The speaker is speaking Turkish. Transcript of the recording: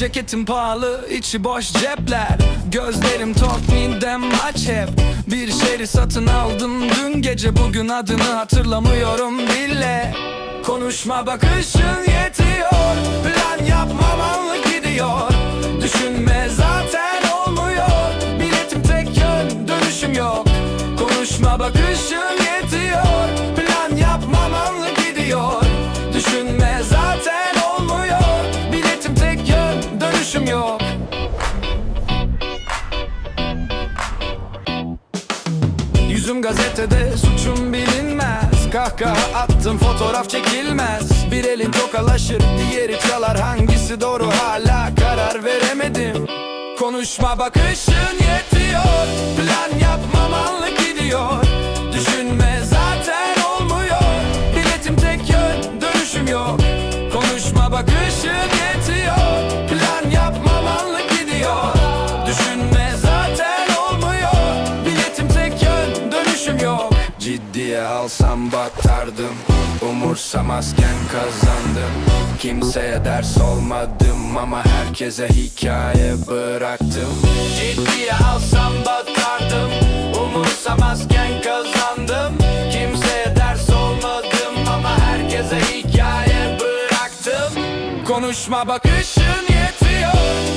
Ceketim pahalı içi boş cepler. Gözlerim tok midem aç hep Bir şeri satın aldım dün gece Bugün adını hatırlamıyorum bile. Konuşma bakışın yetiyor Plan yapmam anlık gidiyor. Düşünme zaten olmuyor Biletim tek yön dönüşüm yok. Konuşma bakışın dönüşüm yok. Yüzüm gazetede suçum bilinmez. Kahkaha attım fotoğraf çekilmez. Bir elin tokalaşır diğeri çalar. Hangisi doğru hala karar veremedim. Konuşma bakışın yetiyor. Plan yapmam anlık gidiyor. Düşünme zaten olmuyor. Biletim tek yön dönüşüm yok. Konuşma bakışın yetiyor Ciddiye alsam batardım. Umursamazken kazandım. Kimseye ders olmadım ama herkese hikaye bıraktım. Ciddiye alsam batardım. Umursamazken kazandım. Kimseye ders olmadım ama herkese hikaye bıraktım. Konuşma bakışın yetiyor